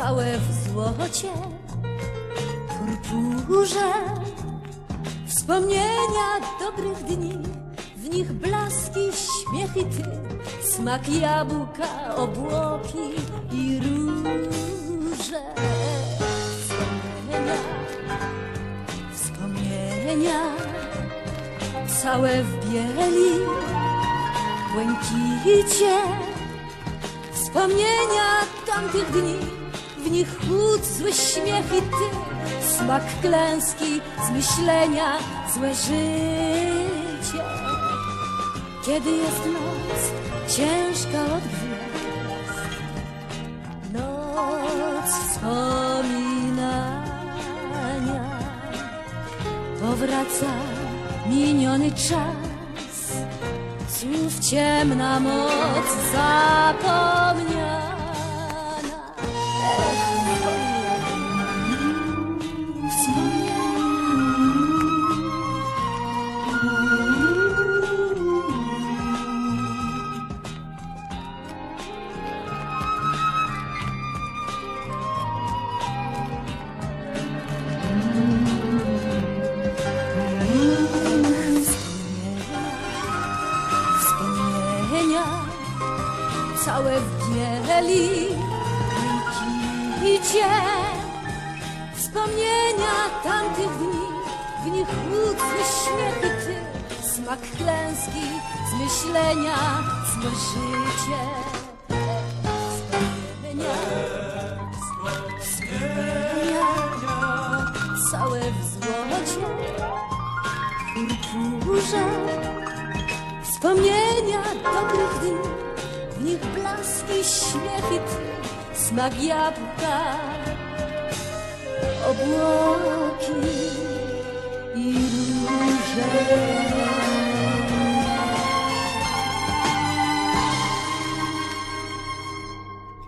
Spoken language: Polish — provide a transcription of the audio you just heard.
całe w złocie, purpurze. Wspomnienia dobrych dni, w nich blaski, śmiech i ty, smak jabłka, obłoki i róże. Wspomnienia, wspomnienia, całe w bieli, błękicie. Wspomnienia tamtych dni, w nich chłód, zły śmiech i ty, smak klęski, zmyślenia, złe życie. Kiedy jest noc, ciężka od gwiazd, noc wspominania, powraca miniony czas, słów ciemna moc zapomniana. Wspomnienia całe w bieli idzie Wspomnienia tamtych dni. W nich chłód, zły śmiech i ty. Smak klęski, zmyślenia, złe życie Wspomnienia Wspomnienia. Całe w złocie. Purpurze Wspomnienia dobrych dni, w nich blaski, śmiech i smak jabłka, obłoki i róże.